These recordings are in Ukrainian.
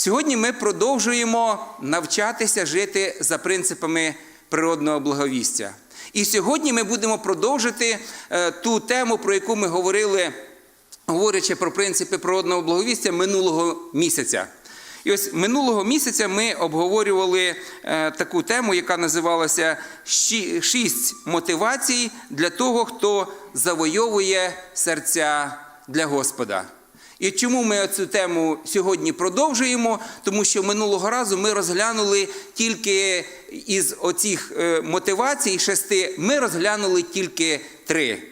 Сьогодні ми продовжуємо навчатися жити за принципами природного благовістя. І сьогодні ми будемо продовжити е, ту тему, про яку ми говорили, говорячи про принципи природного благовістя минулого місяця. І ось минулого місяця ми обговорювали е, таку тему, яка називалася шість мотивацій для того, хто завойовує серця для Господа. І чому ми цю тему сьогодні продовжуємо? Тому що минулого разу ми розглянули тільки із оцих е, мотивацій шести, ми розглянули тільки три.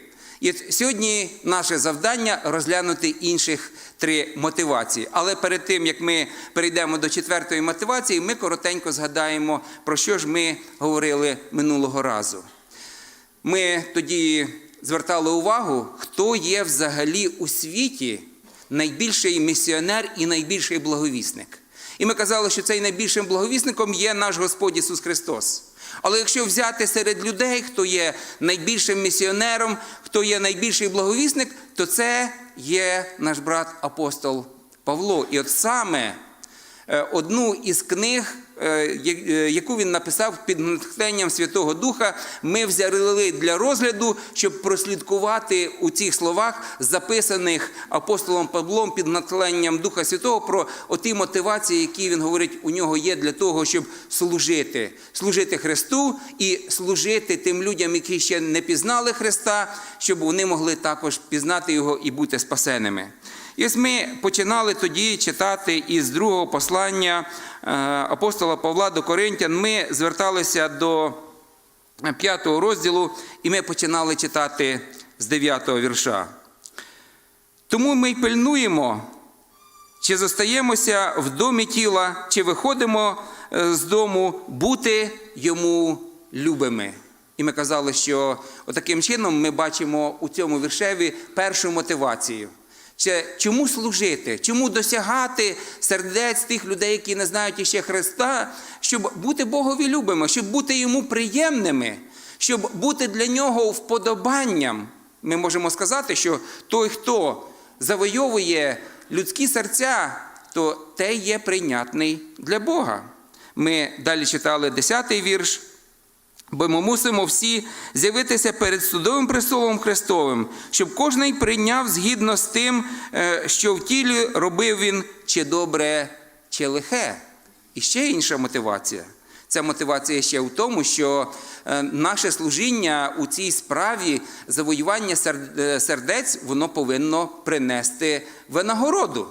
І сьогодні наше завдання розглянути інших три мотивації. Але перед тим як ми перейдемо до четвертої мотивації, ми коротенько згадаємо, про що ж ми говорили минулого разу. Ми тоді звертали увагу, хто є взагалі у світі найбільший місіонер і найбільший благовісник. І ми казали, що цей найбільшим благовісником є наш Господь Ісус Христос. Але якщо взяти серед людей, хто є найбільшим місіонером, хто є найбільший благовісник, то це є наш брат апостол Павло. І от саме одну із книг, е, е, яку він написав під натхненням Святого Духа, ми взяли для розгляду, щоб прослідкувати у цих словах, записаних апостолом Павлом під натхненням Духа Святого, про оті мотивації, які він говорить, у нього є для того, щоб служити, служити Христу і служити тим людям, які ще не пізнали Христа, щоб вони могли також пізнати його і бути спасеними. І ми починали тоді читати із другого послання е, апостола Павла до Коринтян. Ми зверталися до п'ятого розділу, і ми починали читати з дев'ятого вірша. Тому ми й пильнуємо, чи зостаємося в домі тіла, чи виходимо е, з дому бути йому любими. І ми казали, що таким чином ми бачимо у цьому віршеві першу мотивацію. Це чому служити, чому досягати сердець тих людей, які не знають іще Христа, щоб бути Богові любими, щоб бути йому приємними, щоб бути для нього вподобанням. Ми можемо сказати, що той, хто завойовує людські серця, то те є прийнятний для Бога. Ми далі читали 10-й вірш. Бо ми мусимо всі з'явитися перед судовим престолом Христовим, щоб кожний прийняв згідно з тим, е, що в тілі робив він чи добре, чи лихе. І ще інша мотивація. Ця мотивація ще в тому, що е, наше служіння у цій справі завоювання е, сердець, воно повинно принести винагороду.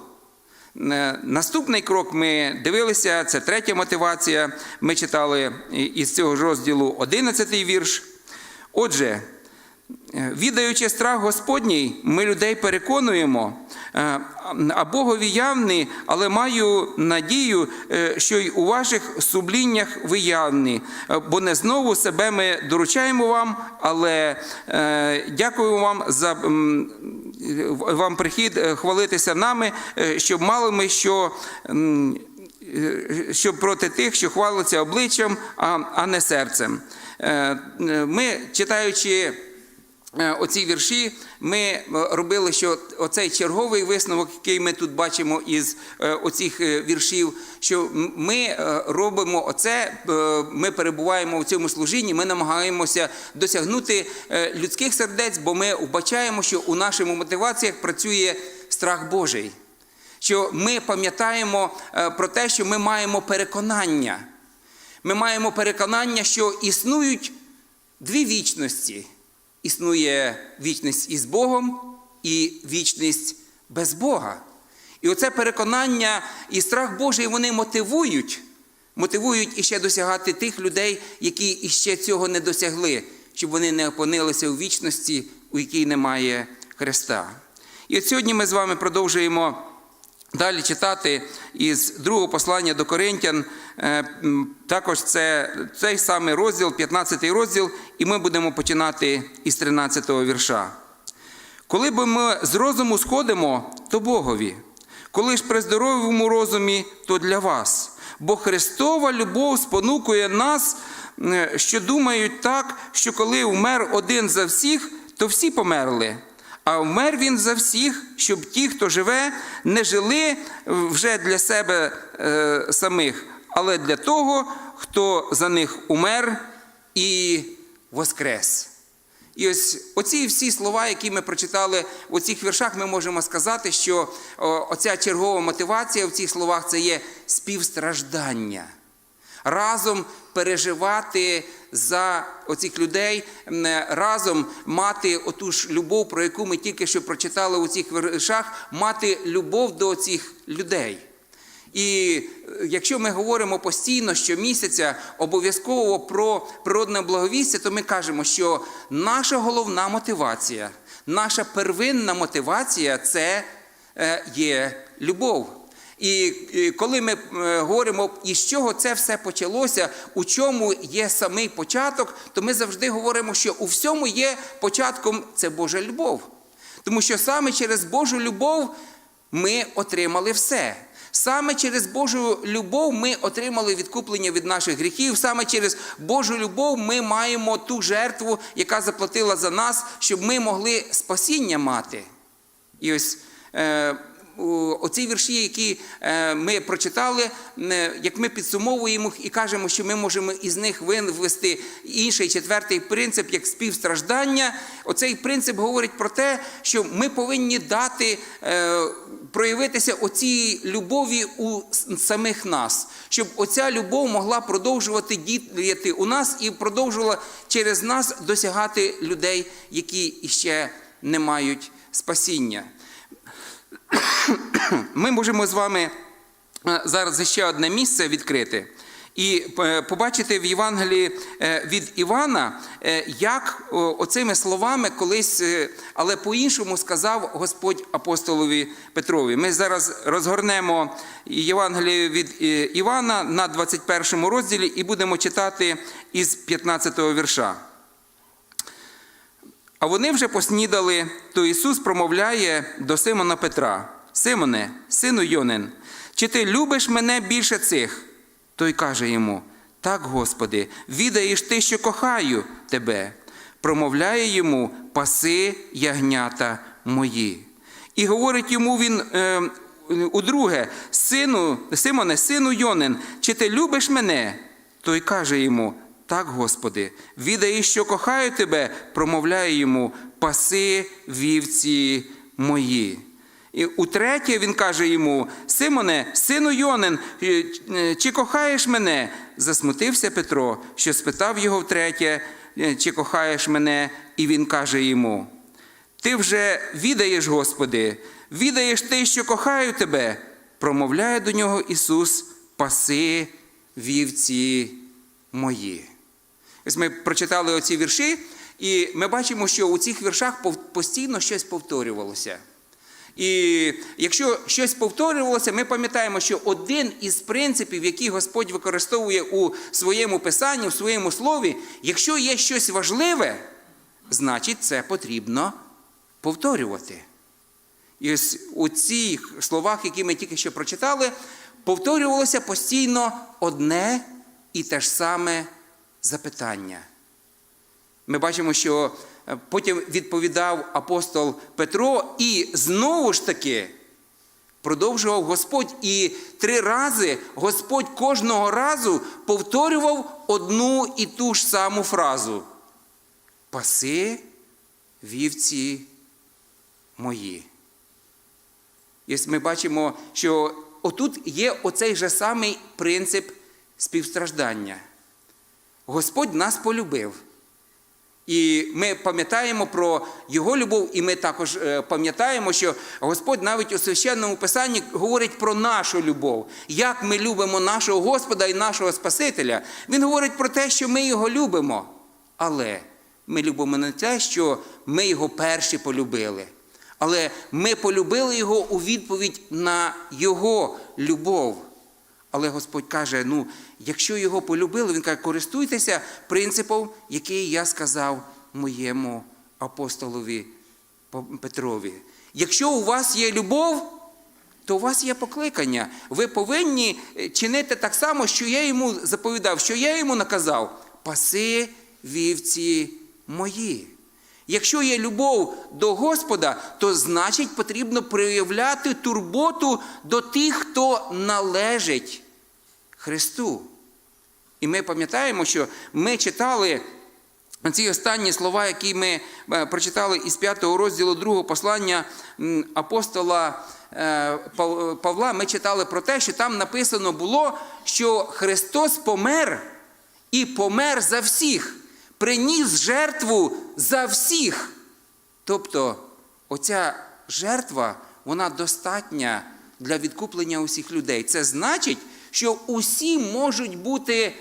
Е, Наступний крок ми дивилися, це третя мотивація. Ми читали із цього ж розділу 11 вірш. Отже, е, відаючи страх Господній, ми людей переконуємо, е, а Богові явні, але маю надію, що й у ваших сумліннях ви явні, бо не знову себе ми доручаємо вам, але дякую вам за вам прихід е, хвалитися нами, е, щоб мали ми що. е, Щоб проти тих, що хвалиться обличчям, а, не серцем. Ми, читаючи оці вірші, ми е, робили, що оцей черговий висновок, який ми тут бачимо із е, оцих е, віршів, що ми е, робимо оце, е, ми перебуваємо в цьому служінні, ми намагаємося досягнути е, людських сердець, бо ми вбачаємо, що у наших мотиваціях працює страх Божий. Що ми пам'ятаємо е, про те, що ми маємо переконання. Ми маємо переконання, що існують дві вічності. Існує вічність із Богом і вічність без Бога. І оце переконання і страх Божий вони мотивують, мотивують іще досягати тих людей, які іще цього не досягли, щоб вони не опинилися у вічності, у якій немає Христа. І от сьогодні ми з вами продовжуємо Далі читати із другого послання до Коринтян, е, також це цей самий розділ, 15 розділ, і ми будемо починати із 13-го вірша. Коли б ми з розуму сходимо, то Богові. Коли ж при здоровому розумі, то для вас. Бо Христова любов спонукує нас, е, що думають так, що коли вмер один за всіх, то всі померли. А вмер він за всіх, щоб ті, хто живе, не жили вже для себе е, самих, але для того, хто за них умер і воскрес. І ось оці всі слова, які ми прочитали у цих віршах, ми можемо сказати, що оця чергова мотивація в цих словах це є співстраждання. Разом переживати за оцих людей, разом мати оту ж любов, про яку ми тільки що прочитали у цих віршах, мати любов до цих людей. І е, якщо ми говоримо постійно щомісяця обов'язково про природне благовістя, то ми кажемо, що наша головна мотивація, наша первинна мотивація це е, є любов. І коли ми е, говоримо, із чого це все почалося, у чому є самий початок, то ми завжди говоримо, що у всьому є початком це Божа любов. Тому що саме через Божу любов ми отримали все. Саме через Божу любов ми отримали відкуплення від наших гріхів. Саме через Божу любов ми маємо ту жертву, яка заплатила за нас, щоб ми могли спасіння мати. І ось е, оці вірші, які е, ми прочитали, е, як ми підсумовуємо і кажемо, що ми можемо із них вивести інший четвертий принцип, як співстраждання. Оцей принцип говорить про те, що ми повинні дати е, проявитися оцій любові у самих нас, щоб оця любов могла продовжувати діяти у нас і продовжувала через нас досягати людей, які іще не мають спасіння. Ми можемо з вами е, зараз ще одне місце відкрити і е, побачити в Євангелії е, від Івана, як оцими словами колись, але по-іншому сказав Господь апостолові Петрові. Ми зараз розгорнемо Євангеліє від Івана на 21 розділі і будемо читати із 15 вірша. А вони вже поснідали, то Ісус промовляє до Симона Петра: Симоне, сину Йонин, чи ти любиш мене більше цих? Той каже йому: Так, Господи, відаєш ти, що кохаю тебе. Промовляє йому паси ягнята мої. І говорить йому він е, удруге: Сину, Симоне, сину Йонин, чи ти любиш мене? Той каже йому: Так, Господи, відає, що кохаю тебе, промовляє йому, паси вівці мої. І утретє він каже йому: Симоне, сину Йонин, е, е, чи кохаєш мене? Засмутився Петро, що спитав його втретє, е, чи кохаєш мене, і він каже йому: Ти вже відаєш, Господи, відаєш ти, що кохаю тебе, промовляє до нього Ісус, паси вівці мої. Ось ми прочитали оці вірші, і ми бачимо, що у цих віршах постійно щось повторювалося. І якщо щось повторювалося, ми пам'ятаємо, що один із принципів, який Господь використовує у своєму писанні, у своєму слові, якщо є щось важливе, значить це потрібно повторювати. І ось у цих словах, які ми тільки що прочитали, повторювалося постійно одне і те ж саме запитання. Ми бачимо, що е, потім відповідав апостол Петро, і знову ж таки продовжував Господь. І три рази Господь кожного разу повторював одну і ту ж саму фразу: Паси вівці мої. І ми бачимо, що отут є оцей же самий принцип співстраждання. Господь нас полюбив. І ми пам'ятаємо про Його любов, і ми також е, пам'ятаємо, що Господь навіть у священному писанні говорить про нашу любов, як ми любимо нашого Господа і нашого Спасителя. Він говорить про те, що ми його любимо. Але ми любимо не те, що ми його перші полюбили. Але ми полюбили його у відповідь на Його любов. Але Господь каже: ну, якщо його полюбили, він каже, користуйтеся принципом, який я сказав моєму апостолові Петрові. Якщо у вас є любов, то у вас є покликання. Ви повинні е, чинити так само, що я йому заповідав, що я йому наказав: паси вівці мої. Якщо є любов до Господа, то значить потрібно проявляти турботу до тих, хто належить Христу. І ми пам'ятаємо, що ми читали ці останні слова, які ми е, прочитали із 5 розділу 2 послання апостола е, Павла, ми читали про те, що там написано було, що Христос помер і помер за всіх, приніс жертву за всіх. Тобто, оця жертва, вона достатня для відкуплення усіх людей. Це значить, що усі можуть бути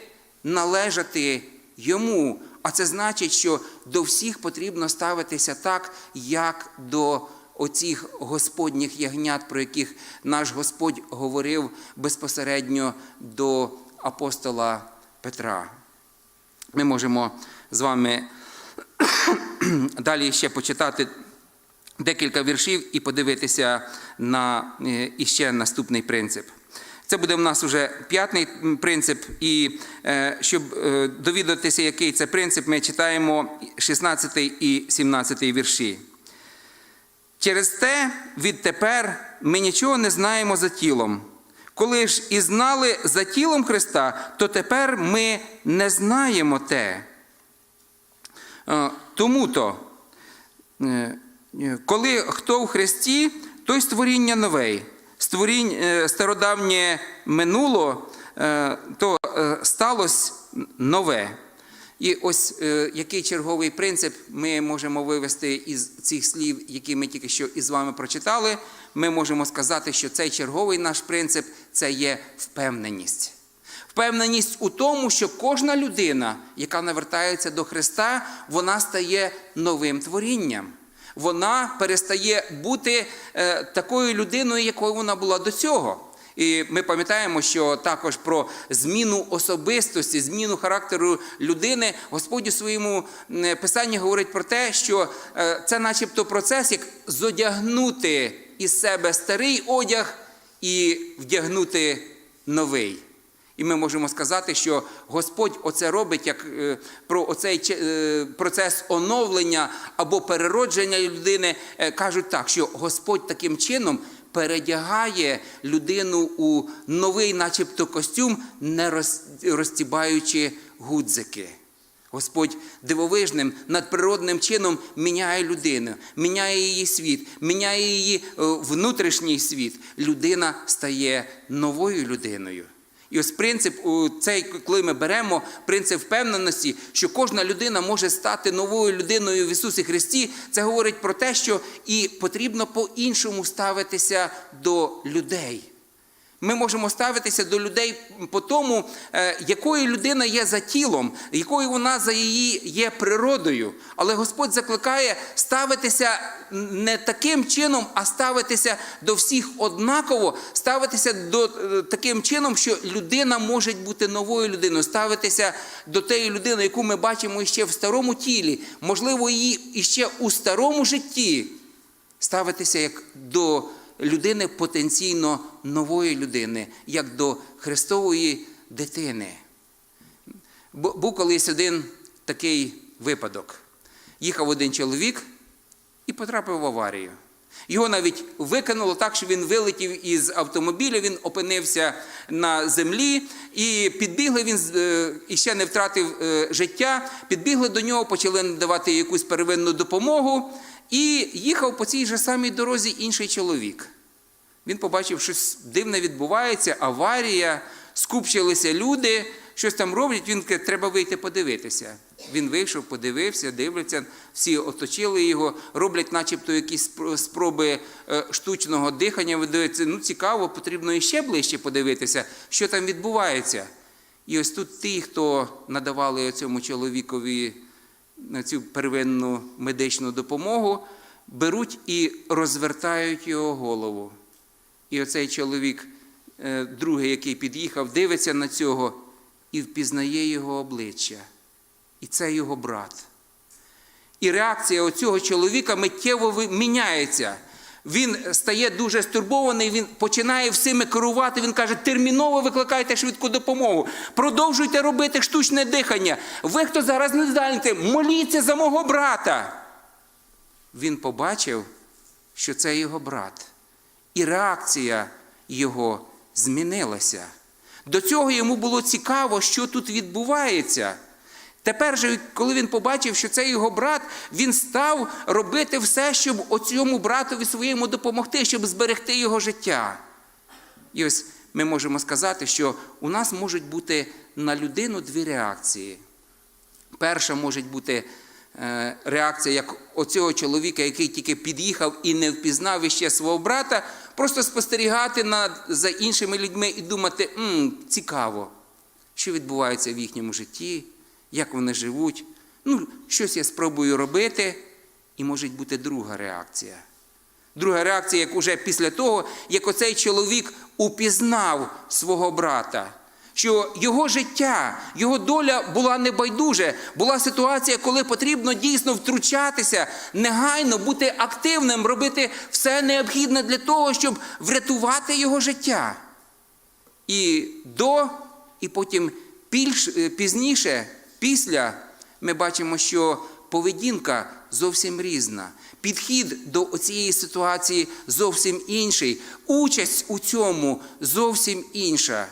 належати йому. А це значить, що до всіх потрібно ставитися так, як до оцих господніх ягнят, про яких наш Господь говорив безпосередньо до апостола Петра. Ми можемо з вами далі ще почитати декілька віршів і подивитися на е, іще наступний принцип. Це буде в нас уже п'ятий принцип, і е, щоб е, довідатися, який це принцип, ми читаємо 16 і 17 вірші. Через те відтепер ми нічого не знаємо за тілом. Коли ж і знали за тілом Христа, то тепер ми не знаємо те. Е, Тому-то, е, е, коли хто в Христі, той створіння нове. Створінь, е, стародавнє минуло, е, то е, сталося нове. І ось який черговий принцип ми можемо вивести із цих слів, які ми тільки що із вами прочитали. Ми можемо сказати, що цей черговий наш принцип це є впевненість. Впевненість у тому, що кожна людина, яка навертається до Христа, вона стає новим творінням. Вона перестає бути е, такою людиною, якою вона була до цього. І ми пам'ятаємо, що також про зміну особистості, зміну характеру людини Господь у своєму писанні говорить про те, що е, це, начебто, процес, як зодягнути із себе старий одяг і вдягнути новий. І ми можемо сказати, що Господь оце робить як е, про оцей е, процес оновлення або переродження людини. Е, Кажуть так, що Господь таким чином передягає людину у новий, начебто, костюм, не роз- розтібаючи гудзики. Господь дивовижним, надприродним чином міняє людину, міняє її світ, міняє її внутрішній світ. Людина стає новою людиною. І ось принцип, цей, коли ми беремо принцип впевненості, що кожна людина може стати новою людиною в Ісусі Христі, це говорить про те, що і потрібно по-іншому ставитися до людей. Ми можемо ставитися до людей по тому, е, якою людина є за тілом, якою вона за її є природою. Але Господь закликає ставитися не таким чином, а ставитися до всіх однаково, ставитися до е, таким чином, що людина може бути новою людиною, ставитися до тієї людини, яку ми бачимо іще в старому тілі, можливо, її іще у старому житті ставитися як до людини потенційно нової людини, як до Христової дитини. Був колись один такий випадок. Їхав один чоловік і потрапив в аварію. Його навіть викинуло так, що він вилетів із автомобіля, він опинився на землі, і підбігли він е, і ще не втратив е, життя. Підбігли до нього, почали надавати якусь первинну допомогу. І їхав по цій же самій дорозі інший чоловік. Він побачив, щось дивне відбувається, аварія, скупчилися люди, щось там роблять. Він каже, треба вийти подивитися. Він вийшов, подивився, дивляться, всі оточили його, роблять, начебто, якісь спроби е, штучного дихання. Ви дивитеся, ну цікаво, потрібно іще ближче подивитися, що там відбувається. І ось тут ті, хто надавали цьому чоловікові цю первинну медичну допомогу, беруть і розвертають його голову. І оцей чоловік, е, другий, який під'їхав, дивиться на цього і впізнає його обличчя. І це його брат. І реакція оцього чоловіка миттєво міняється. Він стає дуже стурбований, він починає всіми керувати. Він каже: терміново викликайте швидку допомогу, продовжуйте робити штучне дихання. Ви, хто зараз не знаєте, моліться за мого брата. він побачив, що це його брат. І реакція його змінилася. До цього йому було цікаво, що тут відбувається. Тепер же, коли він побачив, що це його брат, він став робити все, щоб оцьому братові своєму допомогти, щоб зберегти його життя. І ось ми можемо сказати, що у нас можуть бути на людину дві реакції. Перша може бути е, реакція, як оцього чоловіка, який тільки під'їхав і не впізнав іще свого брата, просто спостерігати над, за іншими людьми і думати, «М, цікаво, що відбувається в їхньому житті, як вони живуть. Ну, щось я спробую робити, і може бути друга реакція. Друга реакція, як уже після того, як оцей чоловік упізнав свого брата, що його життя, його доля була небайдуже, була ситуація, коли потрібно дійсно втручатися, негайно бути активним, робити все необхідне для того, щоб врятувати його життя. І до, і потім е, пізніше, після, ми бачимо, що поведінка зовсім різна. Підхід до цієї ситуації зовсім інший. Участь у цьому зовсім інша.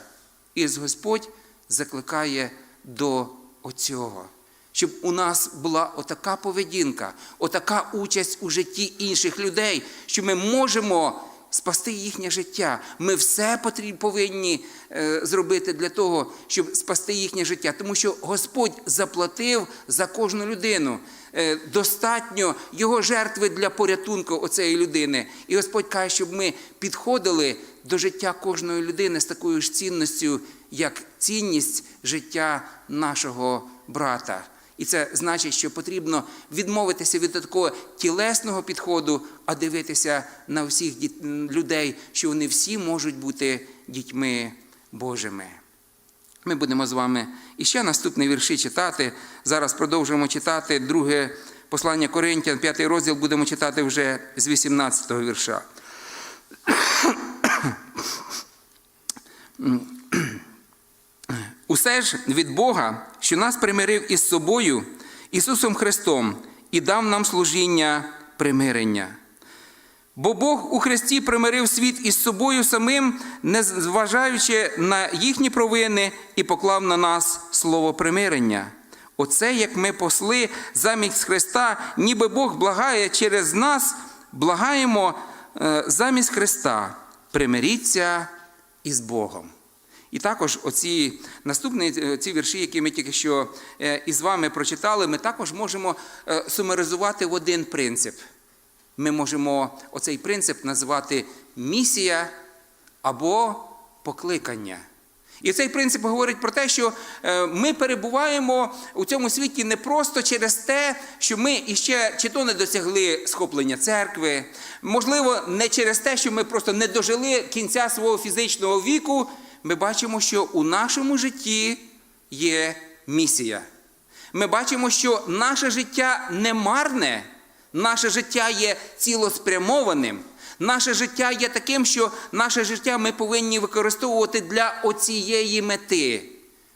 І Господь закликає до оцього. Щоб у нас була отака поведінка, отака участь у житті інших людей, що ми можемо спасти їхнє життя. Ми все повинні е, зробити для того, щоб спасти їхнє життя. Тому що Господь заплатив за кожну людину. Е, достатньо його жертви для порятунку оцеї людини. І Господь каже, щоб ми підходили до життя кожної людини з такою ж цінністю, як цінність життя нашого брата. І це значить, що потрібно відмовитися від такого тілесного підходу, а дивитися на всіх людей, що вони всі можуть бути дітьми Божими. Ми будемо з вами іще наступні вірші читати. Зараз продовжуємо читати друге послання Коринтян, п'ятий розділ, будемо читати вже з 18 го вірша. Усе ж від Бога, що нас примирив із собою, Ісусом Христом, і дав нам служіння примирення. Бо Бог у Христі примирив світ із собою самим, не зважаючи на їхні провини, і поклав на нас слово примирення. Оце, як ми посли замість Христа, ніби Бог благає через нас, благаємо е, замість Христа. Примиріться із Богом. І також оці наступні е, ці вірші, які ми тільки що е, із вами прочитали, ми також можемо е, сумаризувати в один принцип. Ми можемо оцей принцип назвати місія або покликання. І цей принцип говорить про те, що ми перебуваємо у цьому світі не просто через те, що ми іще чи то не досягли схоплення церкви, можливо, не через те, що ми просто не дожили кінця свого фізичного віку. Ми бачимо, що у нашому житті є місія. Ми бачимо, що наше життя не марне, наше життя є цілоспрямованим. Наше життя є таким, що наше життя ми повинні використовувати для оцієї мети.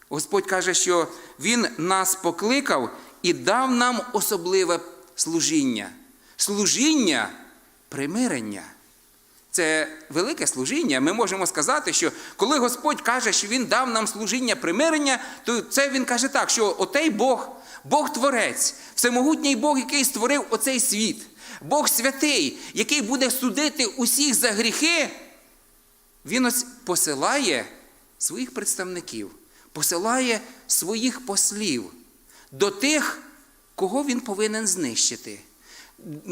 Господь каже, що Він нас покликав і дав нам особливе служіння. Служіння примирення. Це велике служіння. Ми можемо сказати, що коли Господь каже, що Він дав нам служіння примирення, то це Він каже так, що отей Бог, Бог Творець, всемогутній Бог, який створив оцей світ, Бог святий, який буде судити усіх за гріхи, Він ось посилає своїх представників, посилає своїх послів до тих, кого він повинен знищити.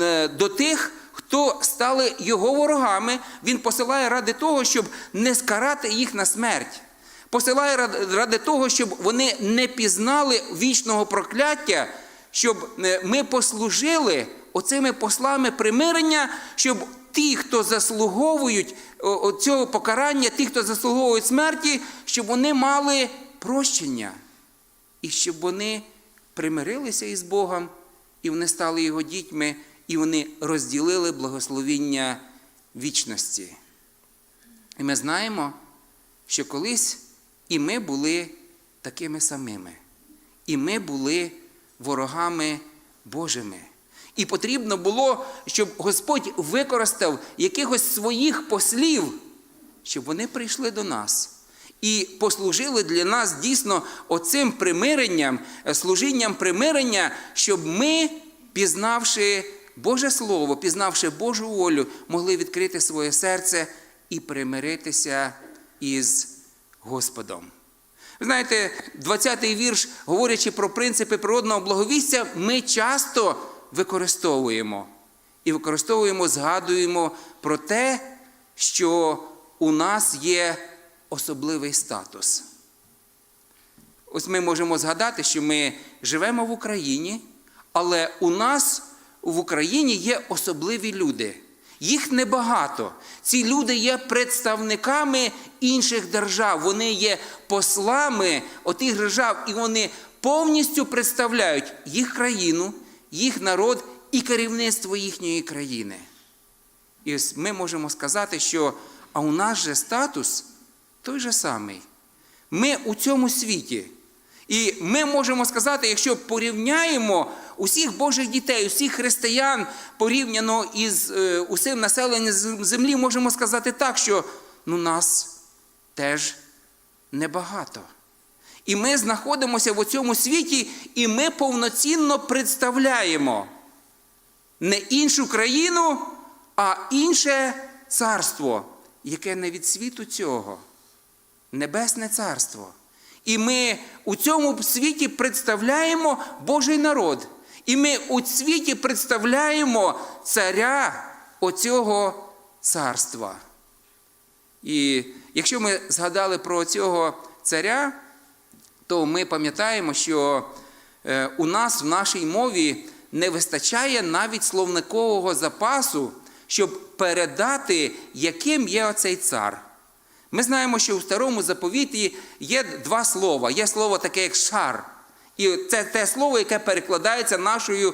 Е, До тих, хто стали його ворогами, він посилає ради того, щоб не скарати їх на смерть. Посилає ради- того, щоб вони не пізнали вічного прокляття, щоб е, ми послужили оцими послами примирення, щоб ті, хто заслуговують цього покарання, ті, хто заслуговують смерті, щоб вони мали прощення і щоб вони примирилися із Богом, і вони стали його дітьми, і вони розділили благословіння вічності. І ми знаємо, що колись і ми були такими самими, і ми були ворогами Божими. І потрібно було, щоб Господь використав якихось своїх послів, щоб вони прийшли до нас і послужили для нас дійсно оцим примиренням, е, служінням примирення, щоб ми, пізнавши Боже Слово, пізнавши Божу волю, могли відкрити своє серце і примиритися із Господом. Ви знаєте, 20-й вірш, говорячи про принципи природного благовістя, ми часто використовуємо. І використовуємо, згадуємо про те, що у нас є особливий статус. Ось ми можемо згадати, що ми живемо в Україні, але у нас в Україні є особливі люди. Їх небагато. Ці люди є представниками інших держав. Вони є послами отих держав, і вони повністю представляють їх країну, їх народ і керівництво їхньої країни. І ось ми можемо сказати, що а у нас же статус той же самий. Ми у цьому світі. І ми можемо сказати, якщо порівняємо усіх Божих дітей, усіх християн порівняно із е, усім населенням землі, можемо сказати так, що ну, нас теж небагато. І ми знаходимося в цьому світі, і ми повноцінно представляємо не іншу країну, а інше царство, яке не від світу цього. Небесне царство. І ми у цьому світі представляємо Божий народ. І ми у світі представляємо царя оцього царства. І якщо ми згадали про цього царя, то ми пам'ятаємо, що е, у нас в нашій мові не вистачає навіть словникового запасу, щоб передати, яким є оцей цар. Ми знаємо, що у старому заповіті є два слова. Є слово таке, як шар. І це те слово, яке перекладається нашою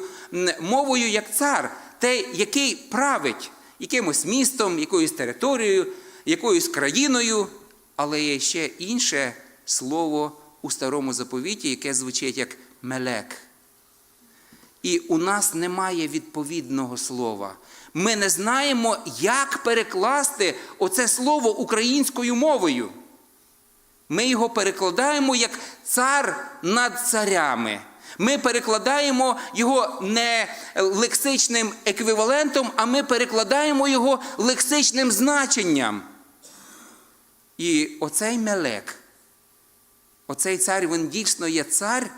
мовою як цар, те, який править якимось містом, якоюсь територією, якоюсь країною. Але є ще інше слово у старому заповіті, яке звучить як мелек. І у нас немає відповідного слова. Ми не знаємо, як перекласти оце слово українською мовою. Ми його перекладаємо як цар над царями. Ми перекладаємо його не лексичним еквівалентом, а ми перекладаємо його лексичним значенням. І оцей мелек, оцей цар, він дійсно є цар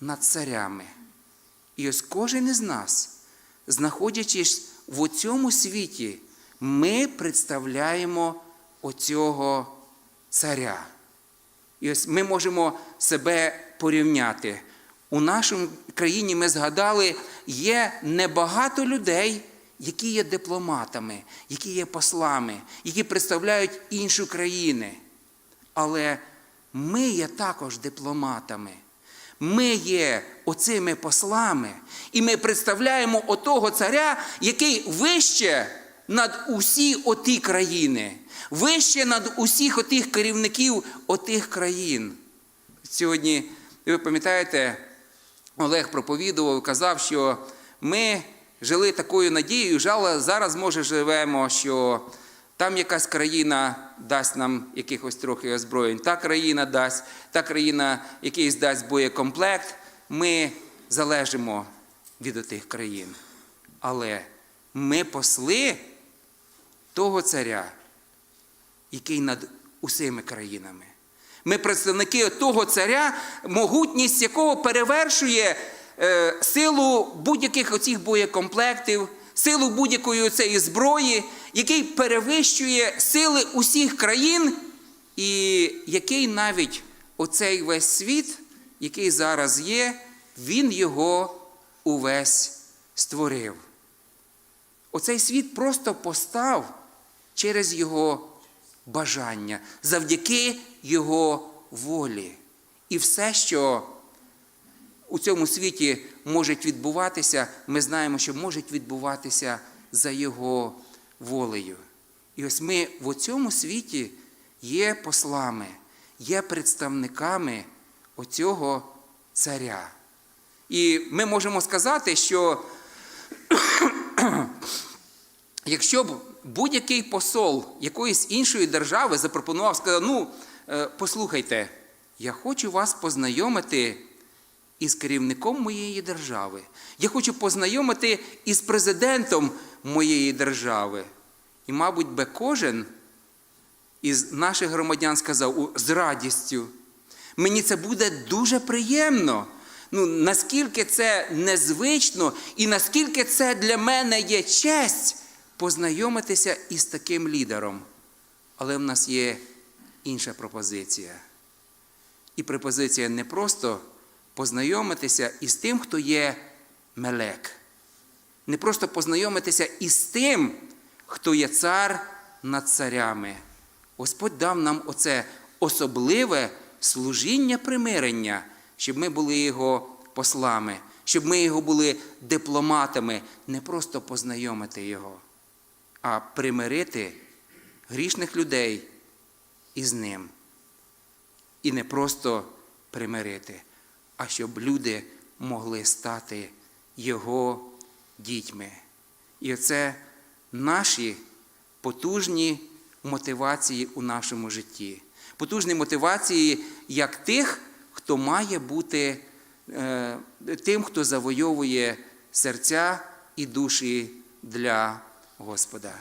над царями. І ось кожен із нас, знаходячись в цьому світі, ми представляємо оцього царя. І ось ми можемо себе порівняти. У нашій країні ми згадали, є небагато людей, які є дипломатами, які є послами, які представляють інші країни. Але ми є також дипломатами. Ми є оцими послами, і ми представляємо отого царя, який вище над усі оті країни, вище над усіх отих керівників отих країн. Сьогодні, ви пам'ятаєте, Олег проповідував, казав, що ми жили такою надією, жало зараз, може, живемо, що там якась країна дасть нам якихось трохи озброєнь, та країна дасть, та країна якийсь дасть боєкомплект. Ми залежимо від тих країн. Але ми посли того царя, який над усіми країнами. Ми представники того царя, могутність якого перевершує е, силу будь-яких оцих боєкомплектів, силу будь-якої цієї зброї, який перевищує сили усіх країн, і який навіть оцей весь світ, який зараз є, він його увесь створив. Оцей світ просто постав через його бажання, завдяки його волі. І все, що у цьому світі може відбуватися, ми знаємо, що може відбуватися за його волею. І ось ми в цьому світі є послами, є представниками оцього царя. І ми можемо сказати, що Якщо б будь-який посол якоїсь іншої держави запропонував, сказав, ну, е, послухайте, я хочу вас познайомити із керівником моєї держави. Я хочу познайомити із президентом моєї держави. І, мабуть, би кожен із наших громадян сказав з радістю. Мені це буде дуже приємно. Ну, наскільки це незвично і наскільки це для мене є честь познайомитися із таким лідером. Але в нас є інша пропозиція. І пропозиція не просто познайомитися із тим, хто є мелек. Не просто познайомитися із тим, хто є цар над царями. Господь дав нам оце особливе служіння примирення, щоб ми були його послами, щоб ми його були дипломатами, не просто познайомити його, а примирити грішних людей із ним. І не просто примирити, а щоб люди могли стати його дітьми. І оце наші потужні мотивації у нашому житті. Потужні мотивації як тих, хто має бути е, тим, хто завойовує серця і душі для Господа.